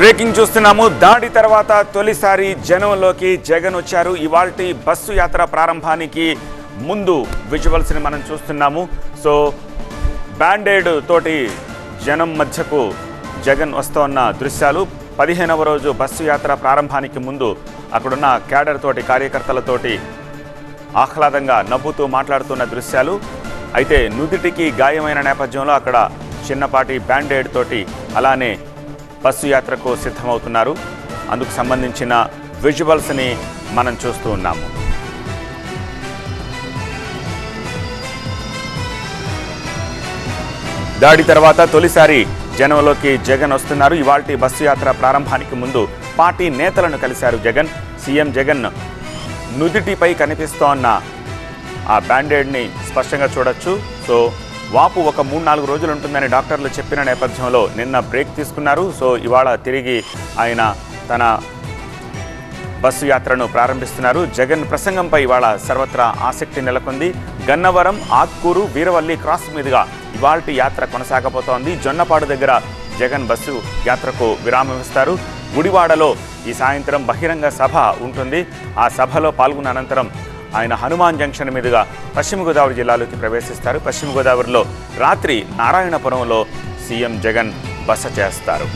Breaking చూస్తున్నాము. దాడి తర్వాత తొలిసారి జనంలోకి జగన్ వచ్చారు. ఇవాల్టి బస్సు యాత్ర ప్రారంభానికి ముందు విజువల్స్ని మనం చూస్తున్నాము. సో బ్యాండేడ్ తోటి జనం మధ్యకు జగన్ వస్తోన్న దృశ్యాలు. పదిహేనవ రోజు బస్సు యాత్ర ప్రారంభానికి ముందు అక్కడున్న క్యాడర్ తోటి కార్యకర్తలతోటి ఆహ్లాదంగా నవ్వుతూ మాట్లాడుతున్న దృశ్యాలు. అయితే నుదిటికి గాయమైన నేపథ్యంలో అక్కడ చిన్నపాటి బ్యాండేడ్ తోటి అలానే బస్సు యాత్రకు సిద్ధమవుతున్నారు. అందుకు సంబంధించిన విజువల్స్ని మనం చూస్తూ ఉన్నాము. దాడి తర్వాత తొలిసారి జనంలోకి జగన్ వస్తున్నారు. ఇవాల్టి బస్సు యాత్ర ప్రారంభానికి ముందు పార్టీ నేతలను కలిశారు జగన్. సీఎం జగన్ నుదిటిపై కనిపిస్తోన్న ఆ బ్యాండేడ్ని స్పష్టంగా చూడొచ్చు. సో వాపు ఒక మూడు నాలుగు రోజులు ఉంటుందని డాక్టర్లు చెప్పిన నేపథ్యంలో నిన్న బ్రేక్ తీసుకున్నారు. సో ఇవాళ తిరిగి ఆయన తన బస్సు యాత్రను ప్రారంభిస్తున్నారు. జగన్ ప్రసంగంపై ఇవాళ సర్వత్రా ఆసక్తి నెలకొంది. గన్నవరం ఆత్కూరు వీరవల్లి క్రాస్ మీదుగా ఇవాల్టి యాత్ర కొనసాగబోతోంది. జొన్నపాడు దగ్గర జగన్ బస్సు యాత్రకు విరామం ఇస్తారు. గుడివాడలో ఈ సాయంత్రం బహిరంగ సభ ఉంటుంది. ఆ సభలో పాల్గొన్న అనంతరం ఆయన హనుమాన్ జంక్షన్ మీదుగా పశ్చిమ గోదావరి జిల్లాలోకి ప్రవేశిస్తారు. పశ్చిమ గోదావరిలో రాత్రి నారాయణపురంలో సీఎం జగన్ బస చేస్తారు.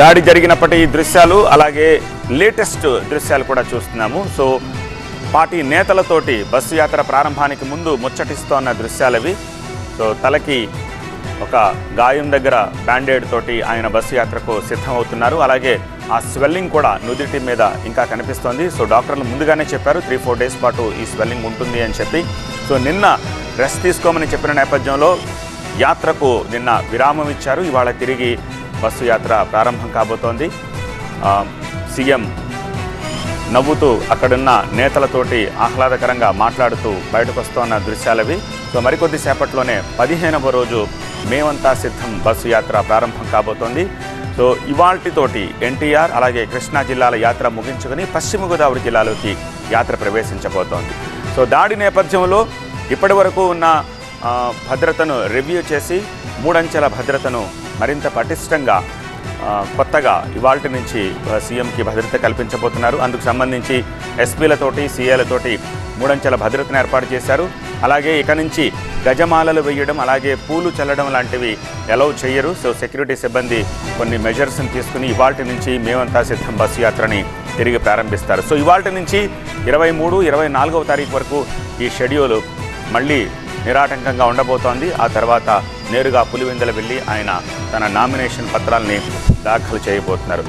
దాడి జరిగినప్పటి దృశ్యాలు అలాగే లేటెస్ట్ దృశ్యాలు కూడా చూస్తున్నాము. సో పార్టీ నేతలతోటి బస్సు యాత్ర ప్రారంభానికి ముందు ముచ్చటిస్తోన్న దృశ్యాలవి. సో తలకి ఒక గాయం దగ్గర బ్యాండేడ్ తోటి ఆయన బస్సు యాత్రకు సిద్ధమవుతున్నారు. అలాగే ఆ స్వెల్లింగ్ కూడా నుదిటి మీద ఇంకా కనిపిస్తోంది. సో డాక్టర్లు ముందుగానే చెప్పారు త్రీ ఫోర్ డేస్ పాటు ఈ స్వెల్లింగ్ ఉంటుంది అని చెప్పి. సో నిన్న రెస్ట్ తీసుకోమని చెప్పిన నేపథ్యంలో యాత్రకు నిన్న విరామం ఇచ్చారు. ఇవాళ తిరిగి బస్సు యాత్ర ప్రారంభం కాబోతోంది. సీఎం నవ్వుతూ అక్కడున్న నేతలతోటి ఆహ్లాదకరంగా మాట్లాడుతూ బయటకు వస్తున్న దృశ్యాలవి. సో మరికొద్ది సేపట్లోనే పదిహేనవ రోజు మేమంతా సిద్ధం బస్సు యాత్ర ప్రారంభం కాబోతోంది. సో ఇవాల్టితోటి ఎన్టీఆర్ అలాగే కృష్ణా జిల్లాల యాత్ర ముగించుకుని పశ్చిమ గోదావరి జిల్లాలోకి యాత్ర ప్రవేశించబోతోంది. సో దాడి నేపథ్యంలో ఇప్పటి వరకు ఉన్న భద్రతను రివ్యూ చేసి మూడంచెల భద్రతను మరింత పటిష్టంగా కొత్తగా ఇవాల్టి నుంచి సీఎంకి భద్రత కల్పించబోతున్నారు. అందుకు సంబంధించి ఎస్పీలతోటి సీఏలతోటి మూడంచెల భద్రతను ఏర్పాటు చేశారు. అలాగే ఇక నుంచి గజమాలలు వేయడం అలాగే పూలు చల్లడం లాంటివి ఎలౌ చేయరు. సో సెక్యూరిటీ సిబ్బంది కొన్ని మెజర్స్ని తీసుకుని ఇవాటి నుంచి మేమంతా సిద్ధం బస్సు యాత్రని తిరిగి ప్రారంభిస్తారు. సో ఇవాటి నుంచి ఇరవై మూడు ఇరవై నాలుగవ తారీఖు వరకు ఈ షెడ్యూల్ మళ్ళీ నిరాటంకంగా ఉండబోతోంది. ఆ తర్వాత నేరుగా పులివెందల వెళ్ళి ఆయన తన నామినేషన్ పత్రాల్ని దాఖలు చేయబోతున్నారు.